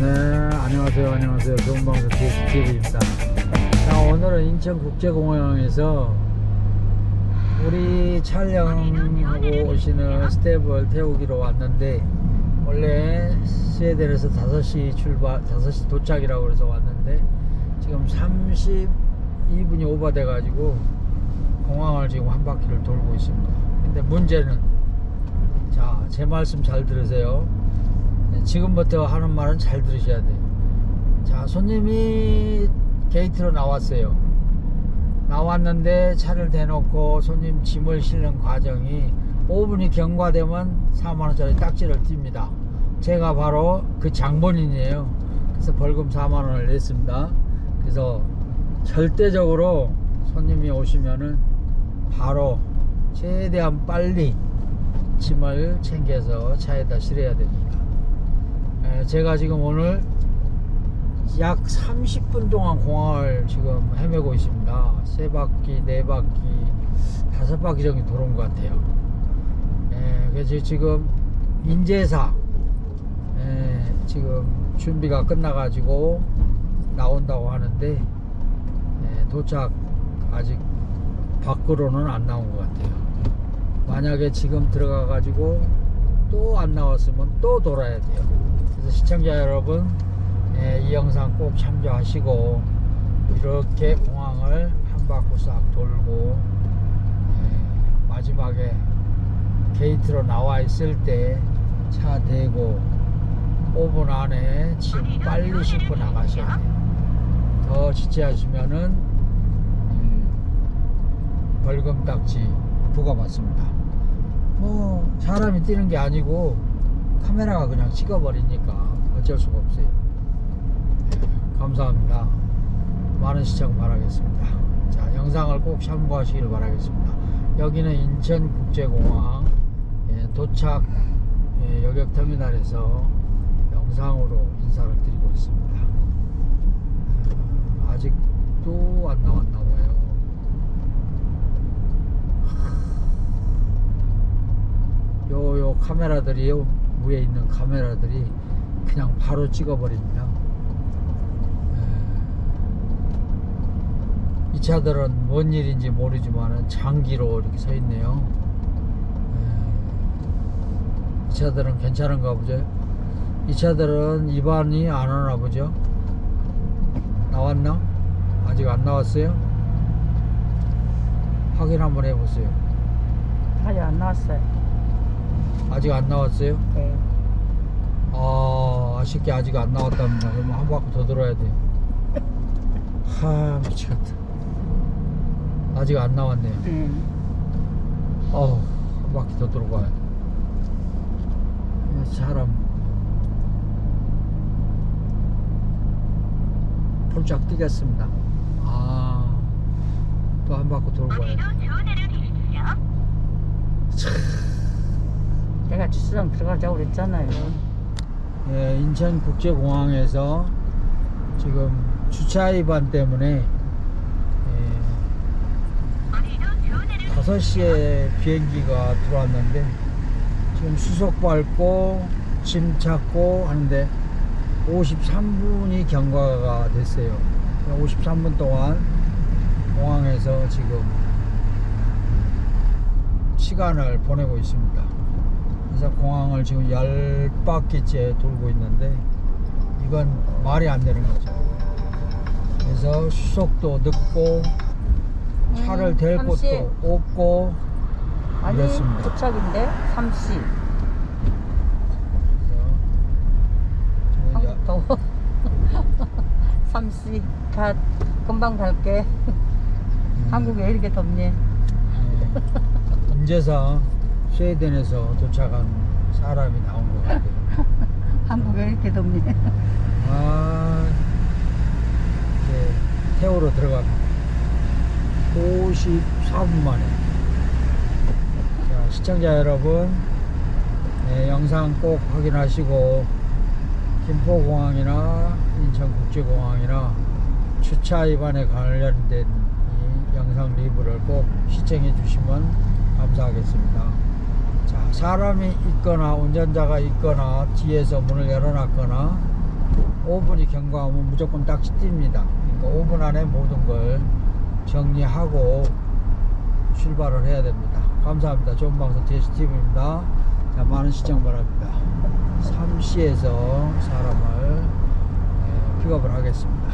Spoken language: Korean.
네, 안녕하세요. 안녕하세요. 좋은 방송 TV입니다. 자, 오늘은 인천국제공항에서 우리 촬영하고 오시는 스텝을 태우기로 왔는데, 원래 스웨덴에서 5시 출발, 5시 도착이라고 그래서 왔는데, 지금 32분이 오버돼가지고, 공항을 지금 한 바퀴를 돌고 있습니다. 근데 문제는, 자, 제 말씀 잘 들으세요. 네, 지금부터 하는 말은 잘 들으셔야 돼요. 자, 손님이 게이트로 나왔어요. 나왔는데 차를 대놓고 손님 짐을 실는 과정이 5분이 경과되면 4만원짜리 딱지를 띱니다. 제가 바로 그 장본인이에요. 그래서 벌금 4만원을 냈습니다. 그래서 절대적으로 손님이 오시면은 바로 최대한 빨리 짐을 챙겨서 차에다 실어야 됩니다. 에, 제가 지금 오늘 약 30분 동안 공항을 지금 헤매고 있습니다. 세 바퀴, 네 바퀴, 다섯 바퀴 정도 돌은 것 같아요. 에, 그래서 지금 인제사 에, 지금 준비가 끝나가지고 나온다고 하는데 에, 도착 아직 밖으로는 안 나온 것 같아요. 만약에 지금 들어가가지고 또 안 나왔으면 또 돌아야 돼요. 시청자 여러분, 예, 이 영상 꼭 참조하시고 이렇게 공항을 한 바퀴 싹 돌고 예, 마지막에 게이트로 나와 있을 때 차 대고 5분 안에 짐 빨리 싣고 나가셔야 돼요. 더 지체하시면은 음, 벌금 딱지 부과받습니다. 뭐 사람이 뛰는 게 아니고 카메라가 그냥 찍어버리니까 어쩔 수가 없어요. 예, 감사합니다. 많은 시청 바라겠습니다. 자, 영상을 꼭 참고하시길 바라겠습니다. 여기는 인천국제공항 예, 도착 예, 여객터미널에서 영상으로 인사를 드리고 있습니다. 아, 아직도 안 나왔나 봐요. 요, 요 카메라들이 요, 위에 있는 카메라들이 그냥 바로 찍어버립니다. 예. 이 차들은 뭔 일인지 모르지만 장기로 이렇게 서 있네요. 예. 이 차들은 괜찮은가 보죠? 이 차들은 입안이 안 오나 보죠? 나왔나? 아직 안 나왔어요? 확인 한번 해보세요. 아직 안 나왔어요. 아직 안 나왔어요? 네. 아, 아쉽게 아직 안 나왔답니다. 그러면 한 바퀴 더 돌아야 돼요. 하, 미치겠다. 아직 안 나왔네요. 음. 어우, 한 바퀴 더 돌고 가야 돼. 이 사람. 폴짝 뛰겠습니다. 아, 또 한 바퀴 돌고 가야 돼. 내가 주차장 들어가자고 그랬잖아요. 예, 인천국제공항에서 지금 주차 위반 때문에 예, 5시에 비행기가 들어왔는데 지금 수속 밟고 짐 찾고 하는데 53분이 경과가 됐어요. 53분 동안 공항에서 지금 시간을 보내고 있습니다. 그래서 공항을 지금 10바퀴째 돌고 있는데 이건 말이 안 되는 거죠. 그래서 수속도 늦고 차를 음, 댈 삼시. 곳도 없고 아니 이렇습니다. 도착인데 3시. 그래서 지금 이제 한국 더워. 3시. 가 금방 갈게. 음, 한국에 왜 이렇게 덥니? 예, 인제사 스웨덴에서 도착한 사람이 나온 것 같아요. 한국에 왜 이렇게 덥니? 아, 이제 태우러 들어갑니다. 54분 만에. 자, 시청자 여러분, 네, 영상 꼭 확인하시고, 김포공항이나 인천국제공항이나 주차 위반에 관련된 이 영상 리뷰를 꼭 시청해 주시면 감사하겠습니다. 자, 사람이 있거나 운전자가 있거나 뒤에서 문을 열어놨거나 5분이 경과하면 무조건 딱지 띱니다. 그러니까 5분 안에 모든 걸 정리하고 출발을 해야 됩니다. 감사합니다. 좋은 방송 DSTV입니다. 자, 많은 시청 바랍니다. 3시에서 사람을 예, 픽업을 하겠습니다.